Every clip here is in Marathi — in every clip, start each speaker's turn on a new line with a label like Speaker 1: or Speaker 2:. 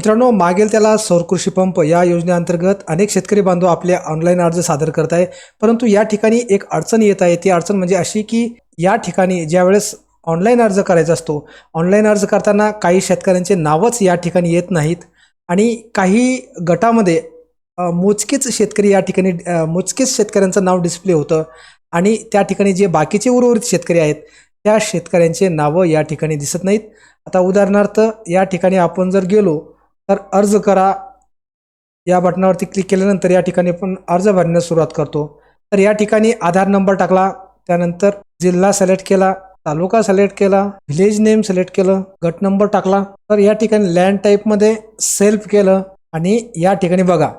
Speaker 1: मित्रांनो मागेल त्याला सौर कृषी पंप या योजनेअंतर्गत अनेक शेतकरी बांधव आपले ऑनलाईन अर्ज सादर करत आहे परंतु या ठिकाणी एक अडचण येत आहे. ती अडचण म्हणजे अशी की या ठिकाणी ज्यावेळेस ऑनलाईन अर्ज करायचा असतो ऑनलाईन अर्ज करताना काही शेतकऱ्यांचे नावच या ठिकाणी येत नाहीत आणि काही गटामध्ये मोजकेच शेतकरी या ठिकाणी मोजकेच शेतकऱ्यांचं नाव डिस्प्ले होतं आणि त्या ठिकाणी जे बाकीचे उर्वरित शेतकरी आहेत त्या शेतकऱ्यांचे नावं या ठिकाणी दिसत नाहीत. आता उदाहरणार्थ या ठिकाणी आपण जर गेलो तर अर्ज करा. या बटनावरती क्लिक केल्यानंतर या ठिकाणी आपण अर्ज भरण्यास सुरुवात करतो. तर या ठिकाणी आधार नंबर टाकला. त्यानंतर जिल्हा सिलेक्ट केला तालुका सिलेक्ट केला व्हिलेज नेम सिलेक्ट केलं गट नंबर टाकला. तर या ठिकाणी लँड टाईपमध्ये सेल्फ केलं आणि या ठिकाणी बघा.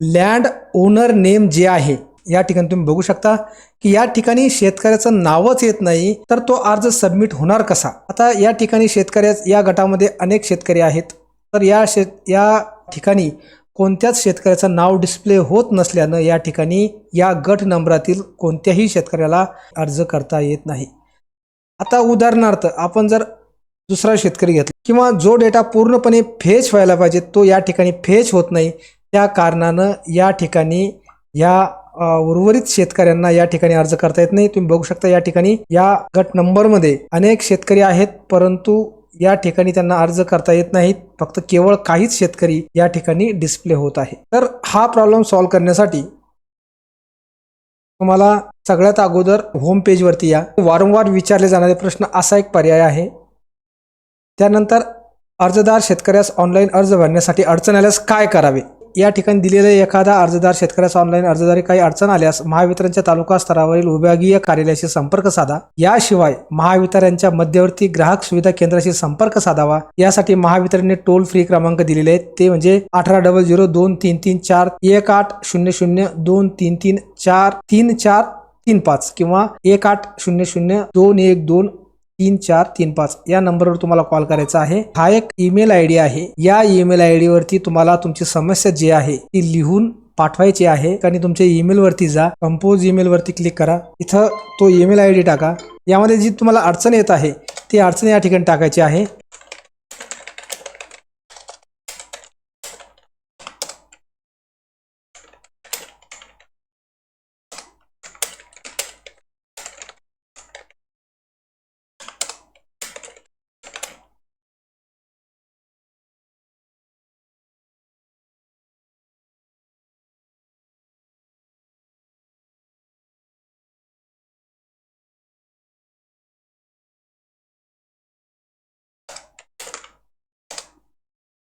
Speaker 1: लँड ओनर नेम जे आहे या ठिकाणी तुम्ही बघू शकता की या ठिकाणी शेतकऱ्याचं नावच येत नाही तर तो अर्ज सबमिट होणार कसा? आता या ठिकाणी शेतकऱ्या या गटामध्ये अनेक शेतकरी आहेत. तर या शेत या ठिकाणी कोणत्याच शेतकऱ्याचं नाव डिस्प्ले होत नसल्यानं या ठिकाणी या गट नंबरातील कोणत्याही शेतकऱ्याला अर्ज करता येत नाही. आता उदाहरणार्थ आपण जर दुसरा शेतकरी घेतला किंवा जो डेटा पूर्णपणे फेच व्हायला पाहिजे तो या ठिकाणी फेच होत नाही त्या कारणानं या ठिकाणी या उर्वरित शेतकऱ्यांना या ठिकाणी अर्ज करता येत नाही. तुम्ही बघू शकता या ठिकाणी या गट नंबरमध्ये अनेक शेतकरी आहेत परंतु या ठिकाणी त्यांना अर्ज करता येत नाहीत. फक्त केवळ काहीच शेतकरी या ठिकाणी डिस्प्ले होत आहे. तर हा प्रॉब्लेम सॉल्व्ह करण्यासाठी तुम्हाला सगळ्यात अगोदर होम पेजवरती या. वारंवार विचारले जाणारे प्रश्न असा एक पर्याय आहे. त्यानंतर अर्जदार शेतकऱ्यास ऑनलाईन अर्ज भरण्यासाठी अडचण आल्यास काय करावे? या ठिकाणी दिलेले एखादा अर्जदार शेतकऱ्यास ऑनलाईन अर्जदारी काही अडचण आल्यास महावितरणच्या तालुका स्तरावरील विभागीय कार्यालयाशी संपर्क साधा. याशिवाय महावितरणच्या मध्यवर्ती ग्राहक सुविधा केंद्राशी संपर्क साधावा. यासाठी महावितरणने टोल फ्री क्रमांक दिलेले आहेत. ते म्हणजे अठरा डबल झिरो दोन तीन तीन चार एक आठ शून्य शून्य दोन तीन तीन चार तीन चार तीन पाच किंवा एक आठ शून्य शून्य दोन एक दोन तीन चार तीन पाच या नंबरवर तुम्हाला कॉल करायचा आहे. हा एक ईमेल आय डी आहे. या ईमेल आय डी वरती तुम्हाला तुमची समस्या जी आहे ती लिहून पाठवायची आहे. आणि तुमच्या ईमेल वरती जा. कंपोज ईमेल वरती क्लिक करा. इथं तो ईमेल आय डी टाका. यामध्ये जी तुम्हाला अडचण येत आहे ती अडचण या ठिकाणी टाकायची आहे.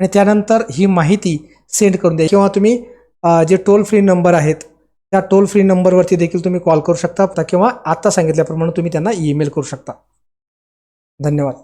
Speaker 1: आणि त्यानंतर ही माहिती सेंड करून द्या. किंवा तुम्ही जे टोल फ्री नंबर आहेत त्या टोल फ्री नंबरवरती देखील तुम्ही कॉल करू शकता. किंवा आत्ता सांगितल्याप्रमाणे तुम्ही त्यांना ईमेल करू शकता. धन्यवाद.